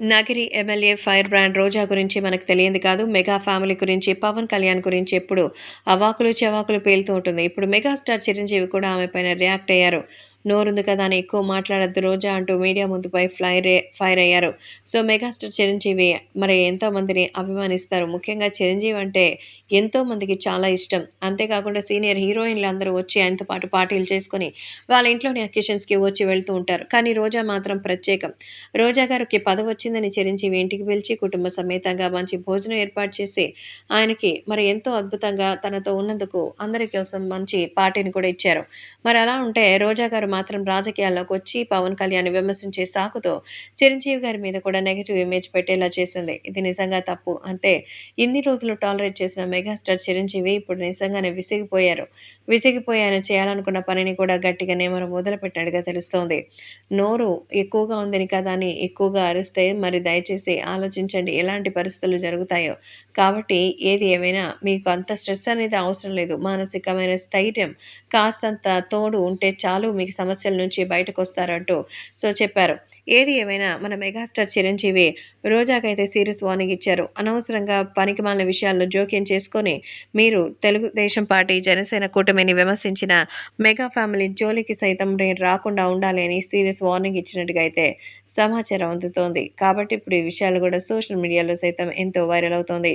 Nagiri MLA fire brand Roja గురించి మనకు తెలియంది కాదు. మెగా ఫ్యామిలీ గురించి పవన్ కళ్యాణ్ గురించి ఎప్పుడు అవాకులు చెవాకులు పేలుతూ ఉంటుంది. ఇప్పుడు మెగాస్టార్ చిరంజీవి కూడా ఆమె పైన రియాక్ట్ అయ్యారు. నోరుంది కదా అని ఎక్కువ మాట్లాడద్దు. రోజా అంటూ మీడియా ముందుపై ఫ్లైర్ ఫైర్ అయ్యారు. సో మెగాస్టార్ చిరంజీవి మరి ఎంతో మందిని అభిమానిస్తారు. ముఖ్యంగా చిరంజీవి అంటే ఎంతోమందికి చాలా ఇష్టం. అంతేకాకుండా సీనియర్ హీరోయిన్లు అందరూ వచ్చి ఆయనతో పాటు పార్టీలు చేసుకొని వాళ్ళ ఇంట్లోని అకేషన్స్కి వచ్చి వెళ్తూ ఉంటారు. కానీ రోజా మాత్రం ప్రత్యేకం. రోజా గారికి పదవి వచ్చిందని చిరంజీవి ఇంటికి పిలిచి కుటుంబ సమేతంగా మంచి భోజనం ఏర్పాటు చేసి ఆయనకి మరి ఎంతో అద్భుతంగా తనతో ఉన్నందుకు అందరి కోసం మంచి పార్టీని కూడా ఇచ్చారు. మరి అలా ఉంటే రోజా గారు మాత్రం రాజకీయాల్లోకి వచ్చి పవన్ కళ్యాణ్ విమర్శించే సాకుతో చిరంజీవి గారి మీద కూడా నెగిటివ్ ఇమేజ్ పెట్టేలా చేసింది. ఇది నిజంగా తప్పు. అంటే ఇన్ని రోజులు టాలరేట్ చేసిన మెగాస్టార్ చిరంజీవి ఇప్పుడు నిజంగానే విసిగిపోయారు. విసిగిపోయి ఆయన చేయాలనుకున్న పనిని కూడా గట్టిగానే మనం మొదలుపెట్టినట్టుగా తెలుస్తోంది. నోరు ఎక్కువగా ఉందని కదా అని ఎక్కువగా అరిస్తే మరి దయచేసి ఆలోచించండి ఎలాంటి పరిస్థితులు జరుగుతాయో. కాబట్టి ఏది ఏమైనా మీకు అంత స్ట్రెస్ అనేది అవసరం లేదు. మానసికమైన స్థైర్యం కాస్తంత తోడు ఉంటే చాలు మీకు సమస్యల నుంచి బయటకు వస్తారంటూ సో చెప్పారు. ఏది ఏమైనా మన మెగాస్టార్ చిరంజీవి రోజాకైతే సీరియస్ వార్నింగ్ ఇచ్చారు. అనవసరంగా పనికిమాలిన విషయాల్లో జోక్యం చేసుకొని మీరు తెలుగుదేశం పార్టీ జనసేన కూటమిని విమర్శించిన మెగా ఫ్యామిలీ జోలికి సైతం నేను రాకుండా ఉండాలి అని సీరియస్ వార్నింగ్ ఇచ్చినట్టుగా అయితే సమాచారం అందుతోంది. కాబట్టి ఇప్పుడు ఈ విషయాలు కూడా సోషల్ మీడియాలో సైతం ఎంతో వైరల్ అవుతోంది.